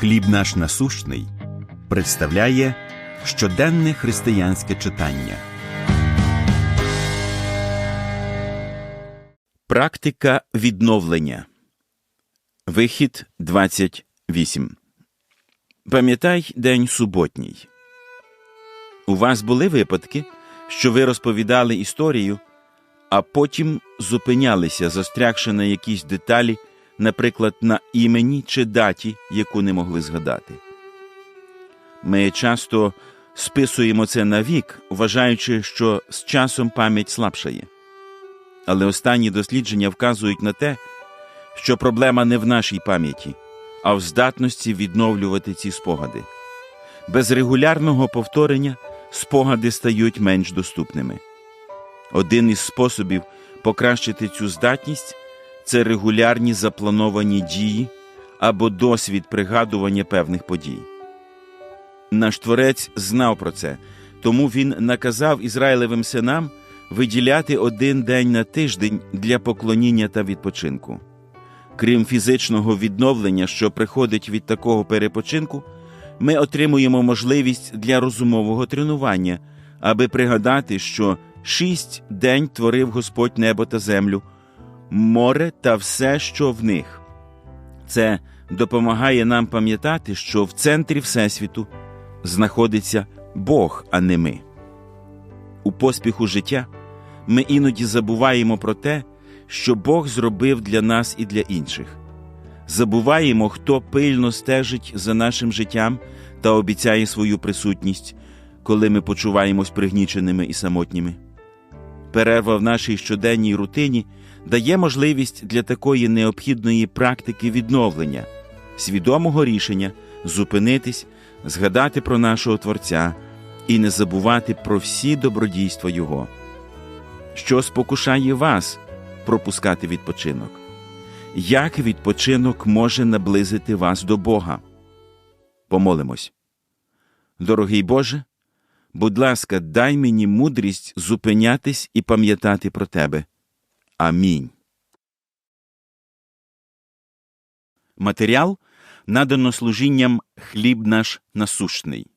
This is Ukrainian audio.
Хліб наш насущний представляє щоденне християнське читання. Практика відновлення. Вихід 28. Пам'ятай день суботній. У вас були випадки, що ви розповідали історію, а потім зупинялися, застрягши на якісь деталі, наприклад, на імені чи даті, яку не могли згадати. Ми часто списуємо це на вік, вважаючи, що з часом пам'ять слабшає. Але останні дослідження вказують на те, що проблема не в нашій пам'яті, а в здатності відновлювати ці спогади. Без регулярного повторення спогади стають менш доступними. Один із способів покращити цю здатність це регулярні заплановані дії або досвід пригадування певних подій. Наш творець знав про це, тому він наказав Ізраїлевим синам виділяти один день на тиждень для поклоніння та відпочинку. Крім фізичного відновлення, що приходить від такого перепочинку, ми отримуємо можливість для розумового тренування, аби пригадати, що шість день творив Господь небо та землю, море та все, що в них. Це допомагає нам пам'ятати, що в центрі Всесвіту знаходиться Бог, а не ми. У поспіху життя ми іноді забуваємо про те, що Бог зробив для нас і для інших. Забуваємо, хто пильно стежить за нашим життям та обіцяє свою присутність, коли ми почуваємось пригніченими і самотніми. Перерва в нашій щоденній рутині дає можливість для такої необхідної практики відновлення, свідомого рішення зупинитись, згадати про нашого Творця і не забувати про всі добродійства Його. Що спокушає вас пропускати відпочинок? Як відпочинок може наблизити вас до Бога? Помолимось. Дорогий Боже, будь ласка, дай мені мудрість зупинятись і пам'ятати про Тебе. Амінь. Матеріал надано служінням хліб наш насущний.